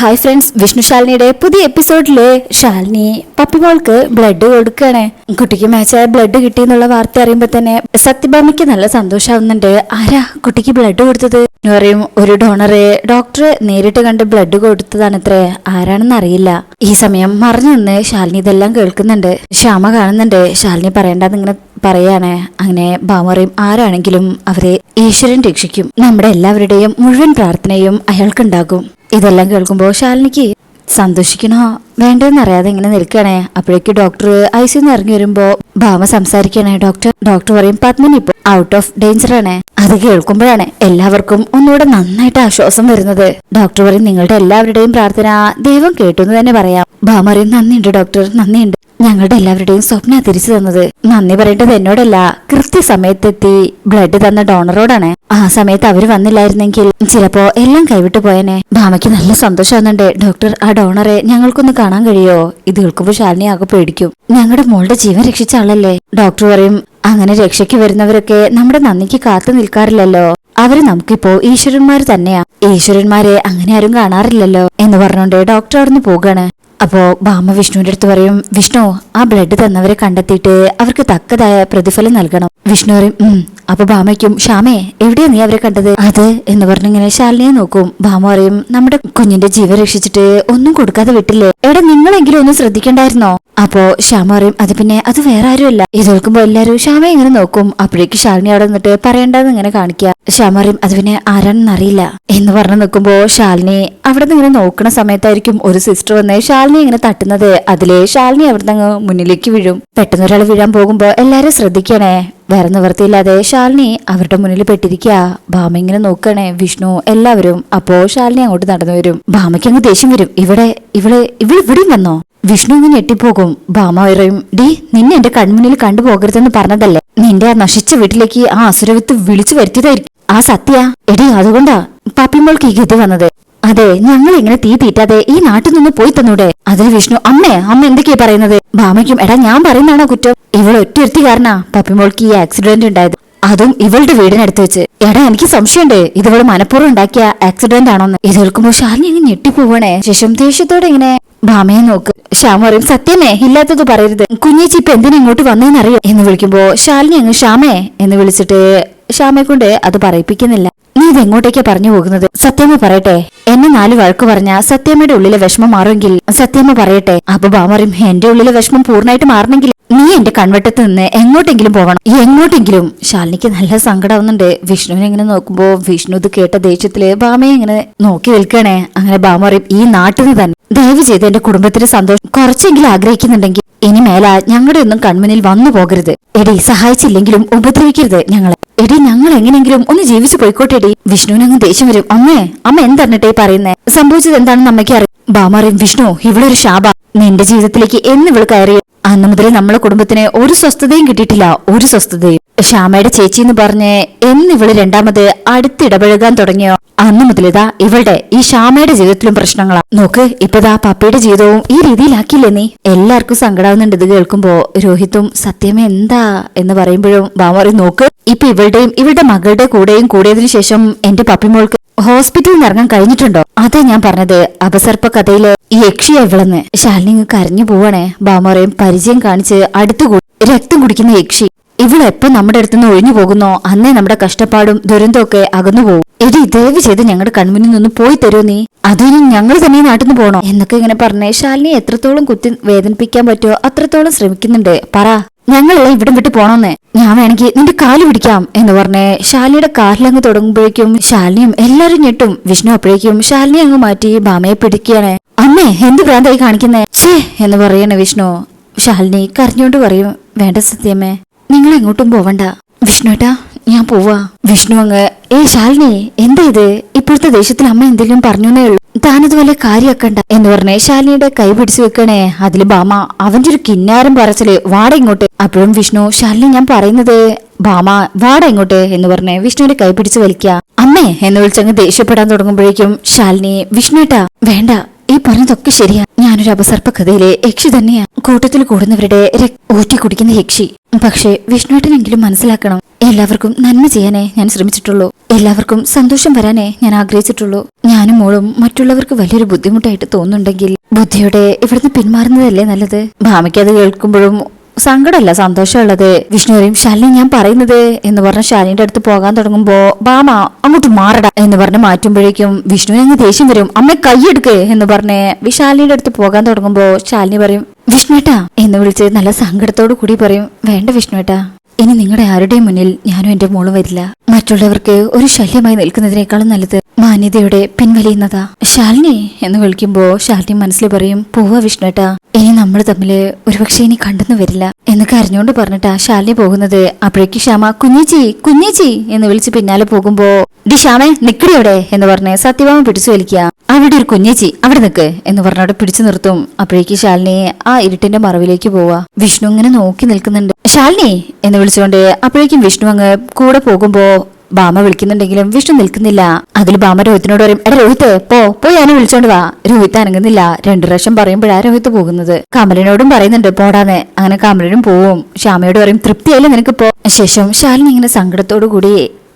Hi friends Vishnu ശാലിനിയുടെ പുതിയ എപ്പിസോഡിൽ Shalini പപ്പിമോൾക്ക് blood കൊടുക്കുകയാണ്. കുട്ടിക്ക് മാച്ചായ ബ്ലഡ് കിട്ടി എന്നുള്ള വാർത്ത അറിയുമ്പോൾ തന്നെ സത്യഭാമയ്ക്ക് നല്ല സന്തോഷാവുന്നുണ്ട്. ആരാ കുട്ടിക്ക് ബ്ലഡ് കൊടുത്തത്? എന്ന് പറയും ഒരു ഡോണറെ ഡോക്ടർ നേരിട്ട് കണ്ട് ബ്ലഡ് കൊടുത്തതാണത്രേ. ആരാണെന്ന് അറിയില്ല. ഈ സമയം മറിഞ്ഞു നിന്ന് ശാലിനി ഇതെല്ലാം കേൾക്കുന്നുണ്ട്. ശ്യാമ കാണുന്നുണ്ട്. ശാലിനി പറയേണ്ടത് ഇങ്ങനെ പറയാണ്. അങ്ങനെ ഭാമറയും ആരാണെങ്കിലും അവരെ ഈശ്വരൻ രക്ഷിക്കും. നമ്മുടെ എല്ലാവരുടെയും മുഴുവൻ പ്രാർത്ഥനയും അയാൾക്കുണ്ടാകും. ഇതെല്ലാം കേൾക്കുമ്പോൾ ശാലിനിക്ക് സന്തോഷിക്കണോ വേണ്ടെന്നറിയാതെ ഇങ്ങനെ നിൽക്കണേ അപ്പോഴേക്ക് ഡോക്ടർ ഐ സിന്ന് ഇറങ്ങി വരുമ്പോ ഭാമ സംസാരിക്കണേ ഡോക്ടർ ഡോക്ടർ പറയും പത്മിനി ഇപ്പൊ ഔട്ട് ഓഫ് ഡേഞ്ചർ ആണേ. അത് കേൾക്കുമ്പോഴാണ് എല്ലാവർക്കും ഒന്നുകൂടെ നന്നായിട്ട് ആശ്വാസം വരുന്നത്. ഡോക്ടർ പറയും നിങ്ങളുടെ എല്ലാവരുടെയും പ്രാർത്ഥന ദൈവം കേട്ടു എന്ന് തന്നെ പറയാം. ഭാമ പറയും നന്ദിയുണ്ട് ഡോക്ടർ നന്ദിയുണ്ട്. ഞങ്ങളുടെ എല്ലാവരുടെയും സ്വപ്ന തിരിച്ചു തന്നത്. നന്ദി പറയേണ്ടത് എന്നോടല്ല. കൃത്യസമയത്തെത്തി ബ്ലഡ് തന്ന ഡോണറോടാണ് ആ സമയത്ത് അവർ വന്നില്ലായിരുന്നെങ്കിൽ ചിലപ്പോ എല്ലാം കൈവിട്ടു പോയനെ. ഭാമയ്ക്ക് നല്ല സന്തോഷമാകുന്നുണ്ട് ഡോക്ടർ ആ ഡോണറെ ഞങ്ങൾക്കൊന്ന് കാണാൻ കഴിയോ? ഇത് കേൾക്കുമ്പോൾ ശാലിനി ആകെ പേടിക്കും. ഞങ്ങളുടെ മോളുടെ ജീവൻ രക്ഷിച്ച ആളല്ലേ? ഡോക്ടർ പറയും അങ്ങനെ രക്ഷയ്ക്ക് വരുന്നവരൊക്കെ നമ്മുടെ നന്ദിക്ക് കാത്തു നിൽക്കാറില്ലല്ലോ. അവർ നമുക്കിപ്പോ ഈശ്വരന്മാര് തന്നെയാ. ഈശ്വരന്മാരെ അങ്ങനെ ആരും കാണാറില്ലല്ലോ. എന്ന് പറഞ്ഞോണ്ട് ഡോക്ടർ അവിടുന്ന് പോകാണ്. അപ്പോ ബാമ വിഷ്ണുവിന്റെ അടുത്ത് പറയും വിഷ്ണു ആ ബ്ലഡ് തന്നവരെ കണ്ടെത്തിയിട്ട് അവർക്ക് തക്കതായ പ്രതിഫലം നൽകണം. വിഷ്ണു പറയും അപ്പൊ ഭാമയ്ക്കും ഷാമേ എവിടെയാ നീ അവരെ കണ്ടത്? അത് എന്ന് പറഞ്ഞിങ്ങനെ ശാലിനിയെ നോക്കും. ഭാമ പറയും നമ്മുടെ കുഞ്ഞിന്റെ ജീവൻ രക്ഷിച്ചിട്ട് ഒന്നും കൊടുക്കാതെ വിട്ടില്ലേ? എവിടെ നിങ്ങളെങ്കിലും ഒന്ന് ശ്രദ്ധിക്കണ്ടായിരുന്നോ? അപ്പോ ശ്യാമ പറയും അത് പിന്നെ അത് വേറെ ആരുമല്ല. ഇത് കേൾക്കുമ്പോ എല്ലാരും ശ്യാമ ഇങ്ങനെ നോക്കും. അപ്പോഴേക്ക് ശാലിനി അവിടെ നിന്നിട്ട് പറയണ്ടെന്ന് ഇങ്ങനെ കാണിക്കുക ശ്യാമ പറയും അത് പിന്നെ ആരാണെന്ന് അറിയില്ല. എന്ന് പറഞ്ഞു നിൽക്കുമ്പോ ശാലിനി അവിടെ നിന്ന് ഇങ്ങനെ നോക്കണ സമയത്തായിരിക്കും ഒരു സിസ്റ്റർ വന്ന് ശാലിനി ഇങ്ങനെ തട്ടുന്നത്. അതിലെ ശാലിനി അവിടെ നിന്ന് മുന്നിലേക്ക് വീഴും. പെട്ടെന്ന് ഒരാൾ വീഴാൻ പോകുമ്പോ എല്ലാരും ശ്രദ്ധിക്കണേ. വേറെ നിവൃത്തിയില്ലാതെ ശാലിനി അവരുടെ മുന്നിൽ പെട്ടിരിക്കുക. ഭാമ ഇങ്ങനെ നോക്കണേ വിഷ്ണു എല്ലാവരും അപ്പോ ശാലിനി അങ്ങോട്ട് നടന്നു വരും. ഭാമയ്ക്ക് അങ്ങ് ദേഷ്യം വരും. ഇവിടെ ഇവിടെ ഇവിടെ ഇവിടെയും വന്നോ? വിഷ്ണു ഇങ്ങനെ ഞെട്ടിപ്പോകും. ഭാമ പറയും ഡി നിന്നെ എന്റെ കൺമുന്നിൽ കണ്ടുപോകരുതെന്ന് പറഞ്ഞതല്ലേ? നിന്റെ ആ നശിച്ച വീട്ടിലേക്ക് ആ അസുരവിത്ത് വിളിച്ചു വരുത്തിയതായിരിക്കും. ആ സത്യ? എടി അതുകൊണ്ടാ? പാപ്പിമോൾക്ക് ഈ ഗതി വന്നത്. അതെ ഞങ്ങൾ ഇങ്ങനെ തീ തീറ്റാതെ ഈ നാട്ടിൽ നിന്ന് പോയി തന്നൂടെ? അതിന് വിഷ്ണു അമ്മേ അമ്മ എന്തൊക്കെയാ പറയുന്നത്? ഭാമയ്ക്കും എടാ ഞാൻ പറയുന്നതാണോ കുറ്റം? ഇവൾ ഒറ്റയൊരുത്തി കാരണാ പപ്പിമോൾക്ക് ഈ ആക്സിഡന്റ് ഉണ്ടായത്. അതും ഇവളുടെ വീടിനടുത്ത് വെച്ച്. എടാ എനിക്ക് സംശയമുണ്ട്. ഇത് ഇവൾ മനഃപൂർവം ഉണ്ടാക്കിയ ആക്സിഡന്റ് ആണോന്ന്. ഇത് കേൾക്കുമ്പോൾ ഷാലിനി ഇങ്ങനെ ഞെട്ടിപ്പോവണേ. ശേഷം ദേഷ്യത്തോടെ ഇങ്ങനെ ഭാമയെ നോക്ക്. ശ്യാം പറയും സത്യമേ ഇല്ലാത്തത് പറയരുത്. കുഞ്ഞേച്ചി ഇപ്പൊ എന്തിനാ ഇങ്ങോട്ട് വന്നേന്നറിയോ? എന്ന് വിളിക്കുമ്പോ ശാലിനി അങ്ങ് ശ്യാമേ എന്ന് വിളിച്ചിട്ട് ശ്യാമയെ കൊണ്ട് അത് പറയിപ്പിക്കുന്നില്ല. നീ ഇതെങ്ങോട്ടേക്ക് പറഞ്ഞു പോകുന്നത്? സത്യമ്മ പറയട്ടെ. എന്നെ നാല് വഴക്ക് പറഞ്ഞ സത്യമ്മയുടെ ഉള്ളിലെ വിഷമം മാറുമെങ്കിൽ സത്യമ്മ പറയട്ടെ അപ്പൊ ബാമറിയും എന്റെ ഉള്ളിലെ വിഷമം പൂർണമായിട്ട് മാറണമെങ്കിൽ നീ എന്റെ കൺവെട്ടത്ത് നിന്ന് എങ്ങോട്ടെങ്കിലും പോകണം എങ്ങോട്ടെങ്കിലും. ശാലിനിക്ക് നല്ല സങ്കടാവുന്നുണ്ട്. വിഷ്ണുവിനെ ഇങ്ങനെ നോക്കുമ്പോ വിഷ്ണു ഇത് കേട്ട ദേഷ്യത്തിൽ ബാമയെ ഇങ്ങനെ നോക്കി നിൽക്കണേ അങ്ങനെ ബാമ പറയും ഈ നാട്ടിൽ നിന്ന് തന്നെ. ദയവ് ചെയ്ത് എന്റെ കുടുംബത്തിന് സന്തോഷം കുറച്ചെങ്കിലും ആഗ്രഹിക്കുന്നുണ്ടെങ്കിൽ ഇനി മേല ഞങ്ങളുടെ ഒന്നും കൺമുന്നിൽ വന്നു പോകരുത്. എടി സഹായിച്ചില്ലെങ്കിലും ഉപദ്രവിക്കരുത് ഞങ്ങളെ. എടി ഞങ്ങൾ എങ്ങനെയെങ്കിലും ഒന്ന് ജീവിച്ചു പോയിക്കോട്ടെടി വിഷ്ണുവിന് അങ്ങ് ദേഷ്യം വരും. അമ്മേ അമ്മ എന്തറിഞ്ഞിട്ടേ പറയുന്നേ? സംഭവിച്ചത് എന്താണെന്ന് അമ്മയ്ക്ക് അറിയാം. ബാമറിയും വിഷ്ണു ഇവളൊരു ശാപ. നിന്റെ ജീവിതത്തിലേക്ക് എന്ന് ഇവൾ കയറിയോ അന്ന് മുതൽ നമ്മളെ കുടുംബത്തിന് ഒരു സ്വസ്ഥതയും കിട്ടിയിട്ടില്ല. ഒരു സ്വസ്ഥതയും. ശ്യാമയുടെ ചേച്ചി എന്ന് പറഞ്ഞ് എന്ന് ഇവൾ രണ്ടാമത് അടുത്തിടപഴകാൻ തുടങ്ങിയോ? അന്ന് മുതലിതാ ഇവളുടെ ഈ ശ്യാമയുടെ ജീവിതത്തിലും പ്രശ്നങ്ങളാ. നോക്ക് ഇപ്പതാ പപ്പയുടെ ജീവിതവും ഈ രീതിയിലാക്കിയില്ലേ നീ എല്ലാവർക്കും സങ്കടാവുന്നുണ്ട് ഇത് കേൾക്കുമ്പോ. രോഹിത്തും സത്യമേ എന്താ എന്ന് പറയുമ്പോഴും ബാമറി നോക്ക് ഇപ്പൊ ഇവളുടെയും ഇവളുടെ മകളുടെ കൂടെയും കൂടിയതിനു ശേഷം എന്റെ പപ്പിമോൾക്ക് ഹോസ്പിറ്റലിൽ നിന്ന് ഇറങ്ങാൻ കഴിഞ്ഞിട്ടുണ്ടോ? അതാ ഞാൻ പറഞ്ഞത് അപസർപ്പ കഥയിലെ ഈ യക്ഷിയാ ഇവളെന്ന്. ശാലിനി കരഞ്ഞു പോവാണേ. ബാമറയും പരിചയം കാണിച്ച് അടുത്തുകൂടി രക്തം കുടിക്കുന്ന യക്ഷി. ഇവളെപ്പോ നമ്മുടെ അടുത്തുനിന്ന് ഒഴിഞ്ഞു പോകുന്നോ? അന്നേ നമ്മുടെ കഷ്ടപ്പാടും ദുരന്തവും ഒക്കെ അകന്നു പോകും. എടി ദയവ് ചെയ്ത് ഞങ്ങളുടെ കൺമുന്നിൽ നിന്ന് പോയി തരുമോ നീ? അതിനും ഞങ്ങൾ തന്നെ നാട്ടിൽ നിന്ന് പോണോ? എന്നൊക്കെ ഇങ്ങനെ പറഞ്ഞേ ശാലിനി എത്രത്തോളം കുത്തി വേദനിപ്പിക്കാൻ പറ്റുമോ അത്രത്തോളം ശ്രമിക്കുന്നുണ്ട്. പറ. ഞങ്ങളെല്ലാം ഇവിടം വിട്ട് പോണോന്ന്. ഞാൻ വേണമെങ്കിൽ നിന്റെ കാൽ പിടിക്കാം എന്ന് പറഞ്ഞ് ശാലിനിയുടെ കാലിലങ്ങ് തുടങ്ങുമ്പോഴേക്കും ശാലിനിയും എല്ലാരും ഞെട്ടും. വിഷ്ണു അപ്പോഴേക്കും ശാലിനി അങ്ങ് മാറ്റി ബാമയെ പിടിക്കുകയാണ്. അമ്മേ എന്ത് ഭ്രാന്തായി കാണിക്കുന്നേ? ഛേ എന്ന് പറയണേ വിഷ്ണു. ശാലിനി കരഞ്ഞോണ്ട് പറയും വേണ്ട സത്യമേ. നിങ്ങൾ എങ്ങോട്ടും പോവണ്ട. വിഷ്ണുട്ടാ ഞാൻ പോവാ. വിഷ്ണു അങ്ങ് ഏ ശാലിനി എന്താ ഇത്? ഇപ്പോഴത്തെ ദേഷ്യത്തിൽ അമ്മ എന്തെങ്കിലും പറഞ്ഞു താനതുപോലെ കാര്യാക്കണ്ട എന്ന് പറഞ്ഞേ ശാലിനിയുടെ കൈ പിടിച്ചു വെക്കണേ. അതിൽ ബാമ അവന്റെ ഒരു കിന്നാരം പറച്ചിൽ വാട ഇങ്ങോട്ട്. അപ്പോഴും വിഷ്ണു ശാലിനി ഞാൻ പറയുന്നത് ബാമ വാട ഇങ്ങോട്ട് എന്ന് പറഞ്ഞേ വിഷ്ണുവിന്റെ കൈ പിടിച്ചു വലിക്കുക അമ്മേ എന്ന് വിളിച്ചങ്ങ് ദേഷ്യപ്പെടാൻ തുടങ്ങുമ്പോഴേക്കും ശാലിനി വിഷ്ണുട്ടാ വേണ്ട. ഈ പറഞ്ഞതൊക്കെ ശരിയാ. ഞാനൊരു അപസർപ്പ കഥയിലെ യക്ഷി തന്നെയാ. കൂട്ടത്തിൽ കൂടുന്നവരുടെ ഊറ്റി കുടിക്കുന്ന യക്ഷി. പക്ഷേ വിഷ്ണുവേട്ടനെങ്കിലും മനസ്സിലാക്കണം എല്ലാവർക്കും നന്മ ചെയ്യാനേ ഞാൻ ശ്രമിച്ചിട്ടുള്ളൂ. എല്ലാവർക്കും സന്തോഷം വരാനേ ഞാൻ ആഗ്രഹിച്ചിട്ടുള്ളൂ. ഞാനും മോളും മറ്റുള്ളവർക്ക് വലിയൊരു ബുദ്ധിമുട്ടായിട്ട് തോന്നുന്നുണ്ടെങ്കിൽ ബുദ്ധിയുടെ ഇവിടുന്ന് പിന്മാറുന്നതല്ലേ നല്ലത്? ഭാമയ്ക്ക് അത് കേൾക്കുമ്പോഴും സങ്കടമല്ല സന്തോഷമുള്ളത്. വിഷ്ണു പറയും ശാലിനി ഞാൻ പറയുന്നത് എന്ന് പറഞ്ഞ ശാലിന്റെ അടുത്ത് പോകാൻ തുടങ്ങുമ്പോ ബാമ അങ്ങോട്ട് മാറട എന്ന് പറഞ്ഞ് മാറ്റുമ്പോഴേക്കും വിഷ്ണുവിന് അങ്ങ് ദേഷ്യം വരും. അമ്മ കൈയെടുക്ക് എന്ന് പറഞ്ഞ് വിശാലിന്റെ അടുത്ത് പോകാൻ തുടങ്ങുമ്പോ ശാലിനി പറയും വിഷ്ണുട്ടാ എന്ന് വിളിച്ച് നല്ല സങ്കടത്തോടു കൂടി പറയും വേണ്ട വിഷ്ണുവേട്ടാ ഇനി നിങ്ങളുടെ ആരുടെയും മുന്നിൽ ഞാനും എന്റെ മോളും വരില്ല. മറ്റുള്ളവർക്ക് ഒരു ശല്യമായി നിൽക്കുന്നതിനേക്കാളും നല്ലത് മാന്യതയോടെ പിൻവലിയുന്നതാ. ശാലിനി എന്ന് വിളിക്കുമ്പോ ശാലിനി മനസ്സിൽ പറയും പോവാ വിഷ്ണുട്ടാ. ഇനി നമ്മൾ തമ്മിൽ ഒരുപക്ഷെ ഇനി കണ്ടെന്ന് വരില്ല. എന്ന് കരഞ്ഞുകൊണ്ട് പറഞ്ഞിട്ടാ ശാലിനി പോകുന്നത്. അപ്പോഴേക്ക് ശ്യാമ കുഞ്ഞേച്ചി കുഞ്ഞേച്ചി എന്ന് വിളിച്ച് പിന്നാലെ പോകുമ്പോ ഡി ശ്യാമേ നിക്കടി അവിടെ എന്ന് പറഞ്ഞ് സത്യഭാമ പിടിച്ചു വലിക്കുക അവിടെ ഒരു കുഞ്ഞേച്ചി അവിടെ നിക്ക് എന്ന് പറഞ്ഞവിടെ പിടിച്ചു നിർത്തും. അപ്പോഴേക്ക് ശാലിനി ആ ഇരുട്ടിന്റെ മറവിലേക്ക് പോവാ. വിഷ്ണു ഇങ്ങനെ നോക്കി നിൽക്കുന്നുണ്ട്. ശാലിനി എന്ന് വിളിച്ചുകൊണ്ട് അപ്പോഴേക്കും വിഷ്ണു അങ്ങ് കൂടെ പോകുമ്പോ ബാമ വിളിക്കുന്നുണ്ടെങ്കിലും വിഷ്ണു നിൽക്കുന്നില്ല. അതിൽ ബാമ രോഹിത്തിനോട് പറയും എടാ രോഹിത്ത് പോ പോയി ഞാനെ വിളിച്ചോണ്ട് വാ. രോഹിത്ത് അനങ്ങുന്നില്ല. രണ്ടു പ്രാവശ്യം പറയുമ്പോഴാ രോഹിത്ത് പോകുന്നത്. കമലിനോടും പറയുന്നുണ്ട് പോടാന്ന്. അങ്ങനെ കമലിനും പോവും. ശ്യാമയോട് പറയും തൃപ്തിയായാലും നിനക്ക് പോ ശേഷം ശാലിനി ഇങ്ങനെ സങ്കടത്തോടു കൂടി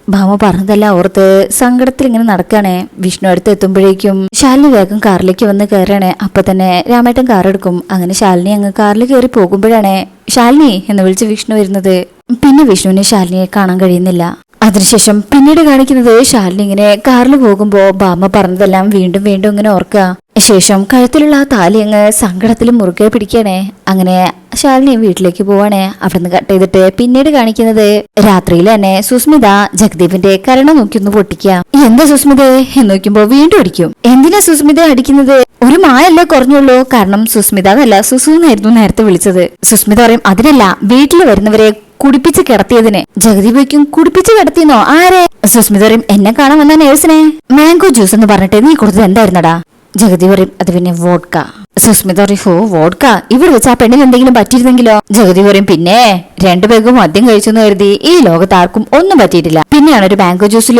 ഭാമ പറഞ്ഞതെല്ലാം ഓർത്ത് സങ്കടത്തിൽ ഇങ്ങനെ നടക്കാണേ. വിഷ്ണു അടുത്ത് എത്തുമ്പോഴേക്കും ശാലിനി വേഗം കാറിലേക്ക് വന്ന് കയറണേ അപ്പൊ തന്നെ രാമേട്ടൻ കാർ എടുക്കും. അങ്ങനെ ശാലിനി അങ്ങ് കാറിൽ കയറി പോകുമ്പോഴാണ് ശാലിനി എന്ന് വിളിച്ച് വിഷ്ണു വരുന്നത്. പിന്നെ വിഷ്ണുവിന് ശാലിനിയെ കാണാൻ കഴിയുന്നില്ല. അതിനുശേഷം പിന്നീട് കാണിക്കുന്നത് ശാലിനി ഇങ്ങനെ കാറിൽ പോകുമ്പോ ബാമ പറഞ്ഞതെല്ലാം വീണ്ടും വീണ്ടും ഇങ്ങനെ ഓർക്കുക. ശേഷം കഴുത്തിലുള്ള ആ താലി അങ്ങ് സങ്കടത്തിൽ മുറുകെ പിടിക്കണേ അങ്ങനെ ശാലിനിയും വീട്ടിലേക്ക് പോവാണേ. അവിടുന്ന് കട്ട് ചെയ്തിട്ട് പിന്നീട് കാണിക്കുന്നത് രാത്രിയിൽ തന്നെ സുസ്മിത ജഗദീപിന്റെ കരണ നോക്കി ഒന്ന് പൊട്ടിക്കുക. എന്താ സുസ്മിതേ? എന്ന് നോക്കുമ്പോ വീണ്ടും അടിക്കും. എന്തിനാ സുസ്മിത അടിക്കുന്നത്? ഒരു മായല്ലേ കുറഞ്ഞുള്ളൂ. കാരണം സുസ്മിത എന്നല്ല സുസു എന്നായിരുന്നു നേരത്തെ വിളിച്ചത്. സുസ്മിത പറയും അതിനല്ല വീട്ടിൽ വരുന്നവരെ കുടിപ്പിച്ച് കിടത്തിയതിനെ. ജഗദീപയ്ക്കും കുടിപ്പിച്ച് കിടത്തിയെന്നോ? ആരെ? സുസ്മിത പറയും എന്നെ കാണാൻ വന്ന നേഴ്സിനെ. മാംഗോ ജ്യൂസ് എന്ന് പറഞ്ഞിട്ട് നീ കൊടുത്തത് എന്തായിരുന്നടാ? ജഗതി പറയും അത് പിന്നെ വോഡ്ക സുസ്മിത പറയും ഹോ വോഡ്ക ഇവിടെ വെച്ച് ആ പെണ്ണിന് എന്തെങ്കിലും പറ്റിയിരുന്നെങ്കിലോ? ജഗതി പറയും പിന്നെ രണ്ടുപേർക്കും മദ്യം കഴിച്ചു എന്ന് കരുതി ഈ ലോകത്ത് ആർക്കും ഒന്നും പറ്റിയിട്ടില്ല. പിന്നെയാണ് ഒരു മാംഗോ ജ്യൂസിൽ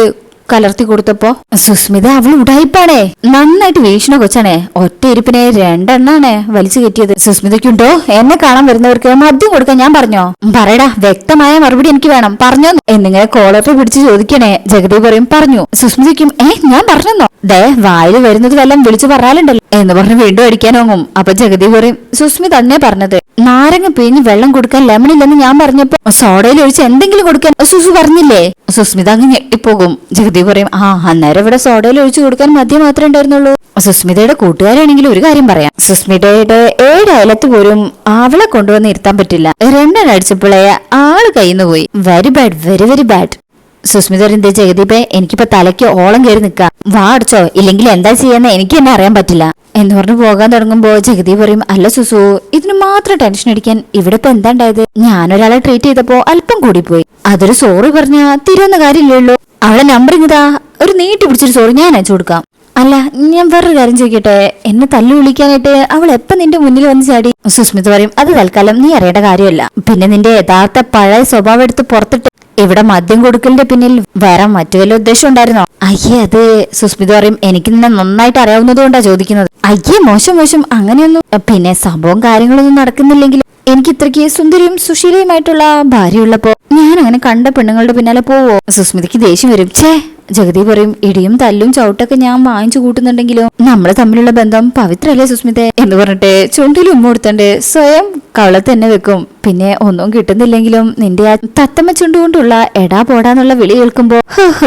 കലർത്തി കൊടുത്തപ്പോ സുസ്മിത അവൾ ഉടായിപ്പാണേ. നന്നായിട്ട് വീക്ഷണ കൊച്ചാണേ. ഒറ്റ ഇരിപ്പിനെ രണ്ടെണ്ണാണ് വലിച്ചു കയറ്റിയത് സുസ്മിതയ്ക്കുണ്ടോ? എന്നെ കാണാൻ വരുന്നവർക്ക് മദ്യം കൊടുക്കാൻ ഞാൻ പറഞ്ഞോ? പറയടാ വ്യക്തമായ മറുപടി എനിക്ക് വേണം. പറഞ്ഞോ? എന്നിങ്ങനെ കോളറിൽ പിടിച്ച് ചോദിക്കണേ. ജഗതി പറയും പറഞ്ഞു. സുസ്മിതയ്ക്കും ഏ ഞാൻ പറഞ്ഞോ ദേ വായിൽ വരുന്നത് വല്ലതും വിളിച്ചു പറയാലുണ്ടല്ലോ എന്ന് പറഞ്ഞ് വീണ്ടും അടിക്കാൻ ഓങ്ങും. അപ്പൊ ജഗതി പറയും സുസ്മി തന്നെ പറഞ്ഞത്. നാരങ്ങ പിഴിഞ്ഞ് വെള്ളം കൊടുക്കാൻ ലെമൺ ഇല്ലെന്ന് ഞാൻ പറഞ്ഞപ്പോ സോഡയിൽ ഒഴിച്ച് എന്തെങ്കിലും കൊടുക്കാൻ സുസു പറഞ്ഞില്ലേ? സുസ്മിത അങ്ങ് ഞെട്ടിപ്പോകും. ജഗതി പറയും ആ അന്നേരം ഇവിടെ സോഡയിൽ ഒഴിച്ചു കൊടുക്കാൻ മദ്യം മാത്രമേ ഉണ്ടായിരുന്നുള്ളൂ. സുസ്മിതയുടെ കൂട്ടുകാരാണെങ്കിൽ ഒരു കാര്യം പറയാം. സുസ്മിതയുടെ ഏഴ് അയലത്ത് പോലും അവളെ കൊണ്ടുവന്ന് ഇരുത്താൻ പറ്റില്ല. രണ്ടെണ്ണം അടിച്ചപ്പോഴേ ആൾ കയ്യിന്ന് പോയി. Very bad very very bad Sushmita സുസ്മിതറിന്റെ ജഗദീപേ എനിക്കിപ്പോ തലയ്ക്ക് ഓളം കയറി നിൽക്കാം. വാ അടച്ചോ. ഇല്ലെങ്കിൽ എന്താ ചെയ്യാന്ന് എനിക്ക് തന്നെ അറിയാൻ പറ്റില്ല. എന്ന് പറഞ്ഞു പോകാൻ തുടങ്ങുമ്പോ ജഗദീപ് പറയും അല്ല സുസു ഇതിന് മാത്രം ടെൻഷൻ അടിക്കാൻ ഇവിടെ ഇപ്പൊ എന്താ ഉണ്ടായത്? ഞാനൊരാളെ ട്രീറ്റ് ചെയ്തപ്പോ അല്പം കൂടി പോയി അതൊരു സോറി പറഞ്ഞ തിരുവന്ന കാര്യമില്ലല്ലോ. അവളെ നമ്പർ ഇങ്ങതാ. ഒരു നീട്ടി പിടിച്ചൊരു സോറി ഞാൻ അയച്ചു കൊടുക്കാം. അല്ല ഞാൻ വേറൊരു കാര്യം ചോദിക്കട്ടെ? എന്നെ തല്ലു വിളിക്കാനായിട്ട് അവൾ എപ്പം നിന്റെ മുന്നിൽ വന്ന് ചാടി? സുസ്മിത പറയും അത് തൽക്കാലം നീ അറിയേണ്ട കാര്യമല്ല. പിന്നെ നിന്റെ യഥാർത്ഥ പഴയ സ്വഭാവം എടുത്ത് പുറത്തിട്ട് ഇവിടെ മദ്യം കൊടുക്കലിന്റെ പിന്നിൽ വേറെ മറ്റു വല്ല ഉദ്ദേശം ഉണ്ടായിരുന്നോ? അയ്യേ അത് സുസ്മിത പറയും എനിക്ക് നിന്നെ നന്നായിട്ട് അറിയാവുന്നത് കൊണ്ടാ ചോദിക്കുന്നത്. അയ്യേ മോശം മോശം അങ്ങനെയൊന്നും. പിന്നെ സംഭവം കാര്യങ്ങളൊന്നും നടക്കുന്നില്ലെങ്കിൽ എനിക്ക് ഇത്രയ്ക്ക് സുന്ദരിയും സുശീലയുമായിട്ടുള്ള ഭാര്യയുള്ളപ്പോ ഞാൻ അങ്ങനെ കണ്ട പെണ്ണുങ്ങളുടെ പിന്നാലെ പോവോ? സുസ്മിതയ്ക്ക് ദേഷ്യം വരും. ഛേ ജഗതി പറയും ഇടിയും തല്ലും ചവിട്ടൊക്കെ ഞാൻ വാങ്ങിച്ചു കൂട്ടുന്നുണ്ടെങ്കിലും? നമ്മൾ തമ്മിലുള്ള ബന്ധം പവിത്രല്ലേ സുസ്മിതെ? എന്ന് പറഞ്ഞിട്ട് ചുണ്ടിൽ ഉമ്മ കൊടുത്തണ്ട് സ്വയം കവളത്ത് തന്നെ വെക്കും. പിന്നെ ഒന്നും കിട്ടുന്നില്ലെങ്കിലും നിന്റെ ആ തത്തമ്മ ചുണ്ടുകൊണ്ടുള്ള എടാ പോടാന്നുള്ള വിളി കേൾക്കുമ്പോ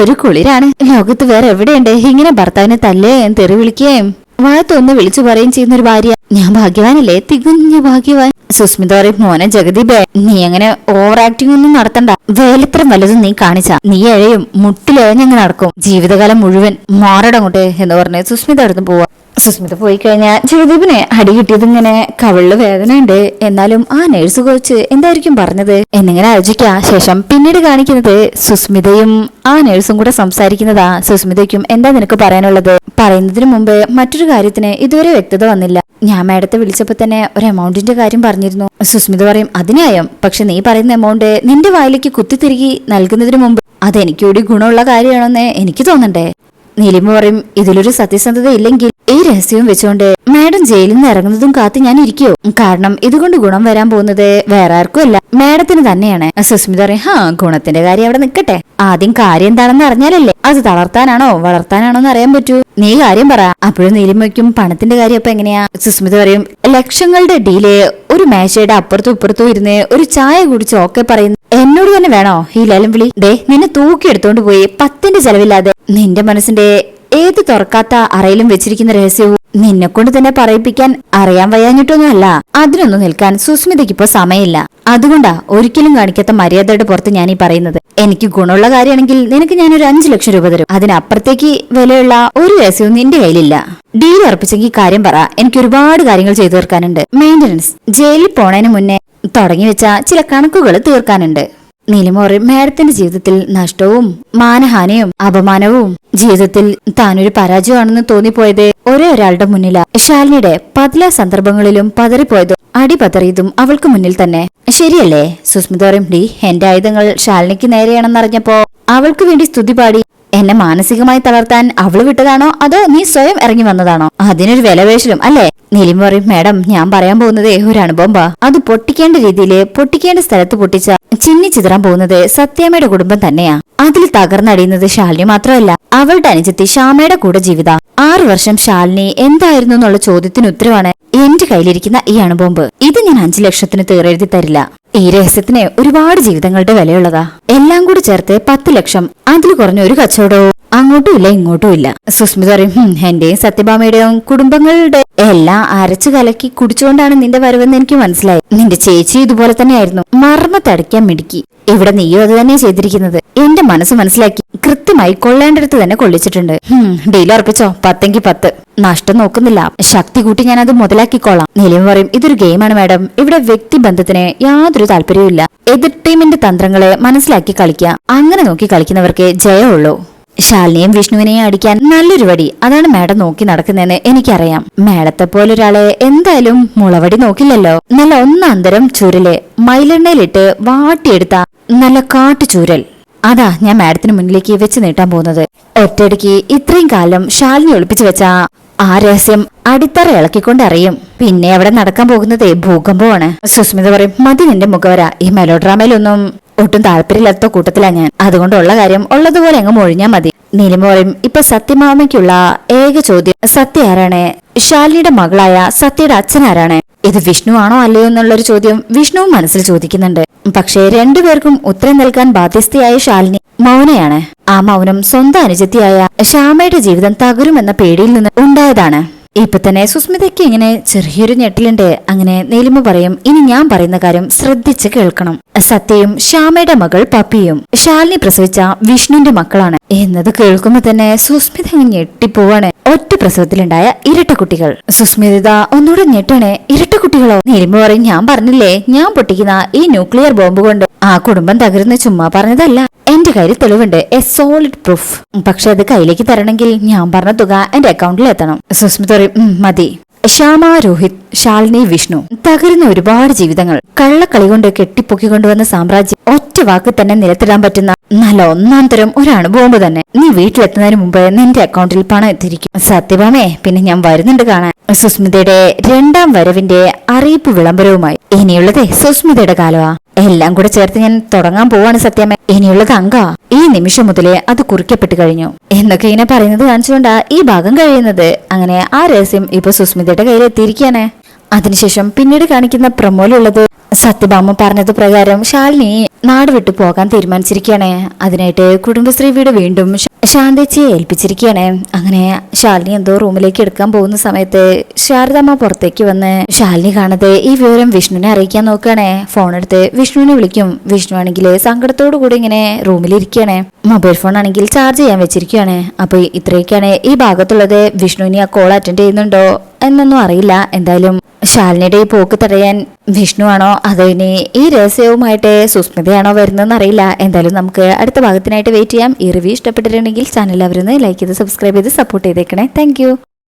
ഒരു കുളിരാണ്. ലോകത്ത് വേറെ എവിടെയുണ്ട്? ഇങ്ങനെ ഭർത്താവിനെ തല്ലേ തെറി വിളിക്കുകയും വായത്തൊന്ന് വിളിച്ചു പറയുകയും ചെയ്യുന്ന ഒരു ഭാര്യ ഞാൻ ഭാഗ്യവാനല്ലേ? തികഞ്ഞ ഭാഗ്യവാൻ. സുസ്മിത പറയും മോനെ ജഗദീപേ നീ അങ്ങനെ ഓവർ ആക്ടിംഗ് ഒന്നും നടത്തണ്ട. വേലത്തരം വല്ലതും നീ കാണിച്ച. നീ എഴയും മുട്ടിലെഴഞ്ഞങ്ങ് നടക്കും. ജീവിതകാലം മുഴുവൻ മാറടങ്ങോട്ടെ എന്ന് പറഞ്ഞ് സുസ്മിത അടുത്ത് പോവാ. സുസ്മിത പോയി കഴിഞ്ഞാൽ ജഗദീപിനെ അടി കിട്ടിയത് ഇങ്ങനെ കവിളിൽ വേദന ഉണ്ട്. എന്നാലും ആ നേഴ്സ് കോച്ച് എന്തായിരിക്കും പറഞ്ഞത്? എന്നിങ്ങനെ ആലോചിക്കാ. ശേഷം പിന്നീട് കാണിക്കുന്നത് സുസ്മിതയും ആ നേഴ്സും കൂടെ സംസാരിക്കുന്നതാ. സുസ്മിതയ്ക്കും എന്താ നിനക്ക് പറയാനുള്ളത്? പറയുന്നതിന് മുമ്പ് മറ്റൊരു കാര്യത്തിന് ഇതുവരെ വ്യക്തത വന്നില്ല. ഞാൻ മാഡത്തെ വിളിച്ചപ്പോ തന്നെ ഒരു എമൗണ്ടിന്റെ കാര്യം പറഞ്ഞിരുന്നു. സുസ്മിത പറയും അതിനായം പക്ഷെ നീ പറയുന്ന എമൗണ്ട് നിന്റെ വായിലേക്ക് കുത്തിത്തിരുകി നൽകുന്നതിന് മുമ്പ് അതെനിക്കൂടി ഗുണമുള്ള കാര്യമാണെന്ന് എനിക്ക് തോന്നണ്ടേ? നീലിമ പറയും ഇതിലൊരു സത്യസന്ധത ഇല്ലെങ്കിൽ ഈ രഹസ്യവും വെച്ചുകൊണ്ട് മാഡം ജയിലിൽ നിന്ന് ഇറങ്ങുന്നതും കാത്ത് ഞാൻ ഇരിക്കോ? കാരണം ഇതുകൊണ്ട് ഗുണം വരാൻ പോകുന്നത് വേറെ ആർക്കും അല്ല മാഡത്തിന് തന്നെയാണ്. സുസ്മിത പറയും ഹാ ഗുണത്തിന്റെ കാര്യം അവിടെ നിൽക്കട്ടെ ആദ്യം കാര്യം എന്താണെന്ന് അറിഞ്ഞാലല്ലേ? അത് തളർത്താനാണോ വളർത്താനാണോ എന്ന് അറിയാൻ പറ്റൂ. നീ കാര്യം പറ. അപ്പോഴും നീലിമയ്ക്കും പണത്തിന്റെ കാര്യം അപ്പൊ എങ്ങനെയാ? സുസ്മിത പറയും ലക്ഷങ്ങളുടെ ഡീൽ. ഒരു മേശയുടെ അപ്പുറത്തും ഇപ്പുറത്തും ഇരുന്ന് ഒരു ചായ കുടിച്ച് ഓക്കെ പറയുന്നു എന്നോട് തന്നെ വേണോ? ഈ ലേലം വിളി. ദേ നിന്നെ തൂക്കി എടുത്തോണ്ട് പോയി. പത്തിന്റെ ചെലവില്ലാതെ. നിന്റെ മനസ്സിന്റെ ഏത് തുറക്കാത്ത അറയിലും വെച്ചിരിക്കുന്ന രഹസ്യവും നിന്നെ കൊണ്ട് തന്നെ പറയിപ്പിക്കാൻ അറിയാൻ വയ്യാഞ്ഞിട്ടൊന്നും അല്ല അതിനൊന്നും നിൽക്കാൻ സുസ്മിതയ്ക്ക് ഇപ്പൊ സമയമില്ല. അതുകൊണ്ടാ ഒരിക്കലും കാണിക്കാത്ത മര്യാദയുടെ പുറത്ത് ഈ പറയുന്നത്. എനിക്ക് ഗുണമുള്ള കാര്യമാണെങ്കിൽ നിനക്ക് ഞാനൊരു അഞ്ചു ലക്ഷം രൂപ തരും. അതിനപ്പുറത്തേക്ക് വിലയുള്ള ഒരു രഹസ്യവും നിന്റെ കയ്യിലില്ല. ഡീൽ ഉറപ്പിച്ചെങ്കിൽ കാര്യം പറ. എനിക്ക് ഒരുപാട് കാര്യങ്ങൾ ചെയ്തു തീർക്കാനുണ്ട്. മെയിന്റനൻസ് ജയിലിൽ പോണതിന് മുന്നേ തുടങ്ങി വെച്ച ചില കണക്കുകൾ തീർക്കാനുണ്ട്. നീലിമോറി മാഡത്തിന്റെ ജീവിതത്തിൽ നഷ്ടവും മാനഹാനിയും അപമാനവും ജീവിതത്തിൽ താനൊരു പരാജയമാണെന്ന് തോന്നിപ്പോയത് ഒരേ ഒരാളുടെ മുന്നിലാ. ശാലിനിയുടെ പതില സന്ദർഭങ്ങളിലും പതറിപ്പോയതും അടിപതറിയതും അവൾക്ക് മുന്നിൽ തന്നെ. ശരിയല്ലേ? സുസ്മിത പറയും ഡി എന്റെ ആയുധങ്ങൾ ശാലിനിക്ക് നേരെയാണെന്നറിഞ്ഞപ്പോ അവൾക്ക് വേണ്ടി സ്തുതി പാടി. എന്നെ മാനസികമായി തളർത്താൻ അവൾ വിട്ടതാണോ? അതോ നീ സ്വയം ഇറങ്ങി വന്നതാണോ? അതിനൊരു വിലവേശലും അല്ലേ? നീലിമ പറയും മാഡം ഞാൻ പറയാൻ പോകുന്നത് ഒരു അനുഭവം അത് പൊട്ടിക്കേണ്ട രീതിയിൽ പൊട്ടിക്കേണ്ട സ്ഥലത്ത് പൊട്ടിച്ച ചിന്നി ചിതറാൻ പോകുന്നത് സത്യാമ്മയുടെ കുടുംബം തന്നെയാ. അതിൽ തകർന്നടിയുന്നത് ശാലിനി മാത്രമല്ല അവളുടെ അനുജത്തി ശ്യാമയുടെ കൂടെ ജീവിത. ആറു വർഷം ശാലിനി എന്തായിരുന്നു എന്നുള്ള ചോദ്യത്തിന് ഉത്തരവാണ് എന്റെ കയ്യിലിരിക്കുന്ന ഈ അണുബോംബ്. ഇത് ഞാൻ അഞ്ചു ലക്ഷത്തിന് തീറെഴുതി തരില്ല. ഈ രഹസ്യത്തിന് ഒരുപാട് ജീവിതങ്ങളുടെ വിലയുള്ളതാ. എല്ലാം കൂടി ചേർത്ത് പത്ത് ലക്ഷം. അതിൽ കുറഞ്ഞ ഒരു കച്ചവടവും അങ്ങോട്ടും ഇല്ല ഇങ്ങോട്ടും ഇല്ല സുസ്മിത പറയും "ഹും, എന്റെയും സത്യഭാമയുടെയും കുടുംബങ്ങളുടെ എല്ലാം അരച്ചു കലക്കി കുടിച്ചുകൊണ്ടാണ് നിന്റെ വരവെന്ന് എനിക്ക് മനസ്സിലായി നിന്റെ ചേച്ചി ഇതുപോലെ തന്നെയായിരുന്നു മർമ്മത്തടയ്ക്കാൻ മിടുക്കി. ഇവിടെ നീയോ അത് തന്നെ ചെയ്തിരിക്കുന്നത്. എന്റെ മനസ്സ് മനസ്സിലാക്കി കൃത്യമായി കൊള്ളേണ്ടടുത്ത് തന്നെ കൊള്ളിച്ചിട്ടുണ്ട്. ഡീല ഉറപ്പിച്ചോ? പത്തെങ്കി പത്ത്. നഷ്ടം നോക്കുന്നില്ല. ശക്തി കൂട്ടി ഞാൻ അത് മുതലാക്കിക്കോളാം. നിലയം പറയും ഇതൊരു ഗെയിമാണ് മാഡം. ഇവിടെ വ്യക്തിബന്ധത്തിന് യാതൊരു താല്പര്യവുമില്ല. എതിർ ടീമിന്റെ തന്ത്രങ്ങളെ മനസ്സിലാക്കി കളിക്കുക. അങ്ങനെ നോക്കി കളിക്കുന്നവർക്ക് ജയമുള്ളൂ. ശാലിനിയും വിഷ്ണുവിനെയും അടിക്കാൻ നല്ലൊരു വടി. അതാണ് മാഡം നോക്കി നടക്കുന്നതെന്ന് എനിക്കറിയാം. മാഡത്തെ പോലൊരാളെ എന്തായാലും മുളവടി നോക്കില്ലല്ലോ. നല്ല ഒന്നാന്തരം ചുരൽ. മയിലെണ്ണയിലിട്ട് വാട്ടിയെടുത്ത നല്ല കാട്ടുചൂരൽ. അതാ ഞാൻ മാഡത്തിന് മുന്നിലേക്ക് വെച്ച് നീട്ടാൻ പോകുന്നത്. ഒറ്റയടിക്ക് ഇത്രയും കാലം ശാലിനി ഒളിപ്പിച്ചു വെച്ച ആ രഹസ്യം അടിത്തറ ഇളക്കിക്കൊണ്ട് അറിയും. പിന്നെ അവിടെ നടക്കാൻ പോകുന്നതേ ഭൂകമ്പമാണ്. സുസ്മിത പറയും മതി നിന്റെ മുഖവര. ഈ മെലോഡ്രാമയിലൊന്നും ഒട്ടും താല്പര്യമില്ലാത്ത കൂട്ടത്തിലാണ് ഞാൻ. അതുകൊണ്ടുള്ള കാര്യം ഉള്ളതുപോലെ അങ്ങ് ഒഴിഞ്ഞാൽ മതി. പറയും ഇപ്പൊ സത്യമാമയ്ക്കുള്ള ഏക ചോദ്യം സത്യ ആരാണ്? ശാലിനിയുടെ മകളായ സത്യയുടെ അച്ഛൻ ആരാണ്? ഇത് വിഷ്ണു ആണോ അല്ലയോ എന്നുള്ളൊരു ചോദ്യം വിഷ്ണുവും മനസ്സിൽ ചോദിക്കുന്നുണ്ട്. പക്ഷേ രണ്ടുപേർക്കും ഉത്തരം നൽകാൻ ബാധ്യസ്ഥയായ ശാലിനി മൗനയാണ്. ആ മൗനം സ്വന്തം അനുജത്തിയായ ശ്യാമയുടെ ജീവിതം തകരുമെന്ന പേടിയിൽ നിന്ന് ഉണ്ടായതാണ്. ഇപ്പൊ തന്നെ സുസ്മിതയ്ക്ക് ഇങ്ങനെ ചെറിയൊരു ഞെട്ടിലുണ്ട്. അങ്ങനെ നീലിമ പറയും ഇനി ഞാൻ പറയുന്ന കാര്യം ശ്രദ്ധിച്ച് കേൾക്കണം. സത്യയും ശ്യാമയുടെ മകൾ പപ്പിയും. ശാലിനി പ്രസവിച്ച വിഷ്ണുവിന്റെ മക്കളാണ്. എന്നത് കേൾക്കുമ്പോ തന്നെ സുസ്മിത ഇങ്ങനെ ഞെട്ടിപ്പോവാണ്. ഒറ്റ പ്രസവത്തിലുണ്ടായ ഇരട്ട കുട്ടികൾ. സുസ്മിത ഒന്നുകൂടെ ഞെട്ടണേ. ഇരട്ട കുട്ടികളോ? നീലിമ പറയും ഞാൻ പറഞ്ഞില്ലേ? ഞാൻ പൊട്ടിക്കുന്ന ഈ ന്യൂക്ലിയർ ബോംബ് കൊണ്ട് ആ കുടുംബം തകരുന്ന ചുമ്മാ പറഞ്ഞതല്ല. എന്റെ കയ്യിൽ തെളിവുണ്ട്. എ സോളിഡ് പ്രൂഫ് പക്ഷെ അത് കയ്യിലേക്ക് തരണമെങ്കിൽ ഞാൻ പറഞ്ഞ തുക എന്റെ അക്കൗണ്ടിൽ എത്തണം. സുസ്മിത പറയും "ഉം, മതി. ശ്യാമ രോഹിത് ശാലിനി വിഷ്ണു തകരുന്ന ഒരുപാട് ജീവിതങ്ങൾ. കള്ളക്കളി കൊണ്ട് കെട്ടിപ്പൊക്കിക്കൊണ്ടുവന്ന സാമ്രാജ്യം ഒറ്റ വാക്ക് തന്നെ നിലത്തിടാൻ പറ്റുന്ന നല്ല ഒന്നാം തരം ഒരു അനുഭവം തന്നെ. നീ വീട്ടിലെത്തുന്നതിന് മുമ്പ് നിന്റെ അക്കൗണ്ടിൽ പണം എത്തിയിരിക്കും. സത്യഭാമേ പിന്നെ ഞാൻ വരുന്നുണ്ട് കാണാൻ. സുസ്മിതയുടെ രണ്ടാം വരവിന്റെ അറിയിപ്പ് വിളംബരവുമായി. ഇനിയുള്ളത് സുസ്മിതയുടെ കാലമാ. എല്ലാം കൂടെ ചേർത്ത് ഞാൻ തുടങ്ങാൻ പോവാണ് സത്യമേ. ഇനിയുള്ളത് അങ്ക. ഈ നിമിഷം മുതലേ അത് കുറിക്കപ്പെട്ട് കഴിഞ്ഞു. എന്നൊക്കെ ഇങ്ങനെ പറയുന്നത് കാണിച്ചുകൊണ്ടാ ഈ ഭാഗം കഴിയുന്നത്. അങ്ങനെ ആ രഹസ്യം ഇപ്പൊ സുസ്മിതയുടെ കയ്യിൽ അതിനുശേഷം പിന്നീട് കാണിക്കുന്ന പ്രമോലുള്ളത് സത്യഭാമ പറഞ്ഞത് പ്രകാരം ശാലിനി നാട് വിട്ടു പോകാൻ തീരുമാനിച്ചിരിക്കുകയാണ്. അതിനായിട്ട് കുടുംബശ്രീ വീട് വീണ്ടും ശാന്തച്ചിയെ ഏൽപ്പിച്ചിരിക്കുകയാണ്. അങ്ങനെ ശാലിനി എന്തോ റൂമിലേക്ക് എടുക്കാൻ പോകുന്ന സമയത്ത് ശാരദാമ്മ പുറത്തേക്ക് വന്ന് ശാലിനി കാണാതെ ഈ വിവരം വിഷ്ണുവിനെ അറിയിക്കാൻ നോക്കുകയാണേ. ഫോൺ എടുത്ത് വിഷ്ണുവിനെ വിളിക്കും. വിഷ്ണു ആണെങ്കിൽ സങ്കടത്തോടു കൂടി ഇങ്ങനെ റൂമിലിരിക്കുകയാണ് മൊബൈൽ ഫോൺ ആണെങ്കിൽ ചാർജ് ചെയ്യാൻ വെച്ചിരിക്കുകയാണ്. അപ്പോൾ ഇത്രയൊക്കെയാണ് ഈ ഭാഗത്തുള്ളത്. വിഷ്ണുവിനെ ആ കോൾ അറ്റൻഡ് ചെയ്യുന്നുണ്ടോ എന്നൊന്നും അറിയില്ല. എന്തായാലും ശാലിനിയുടെ ഈ പോക്ക് തടയാൻ വിഷ്ണുവാണോ അതോ ഇനി ഈ രഹസ്യവുമായിട്ട് സുസ്മിതയാണോ വരുന്നതെന്ന് അറിയില്ല എന്തായാലും നമുക്ക് അടുത്ത ഭാഗത്തിനായിട്ട് വെയിറ്റ് ചെയ്യാം. ഈ റിവ്യൂ ഇഷ്ടപ്പെട്ടിട്ടുണ്ടെങ്കിൽ ചാനൽ അവരൊന്ന് ലൈക്ക് ചെയ്ത് സബ്സ്ക്രൈബ് ചെയ്ത് സപ്പോർട്ട് ചെയ്തേക്കണേ. താങ്ക്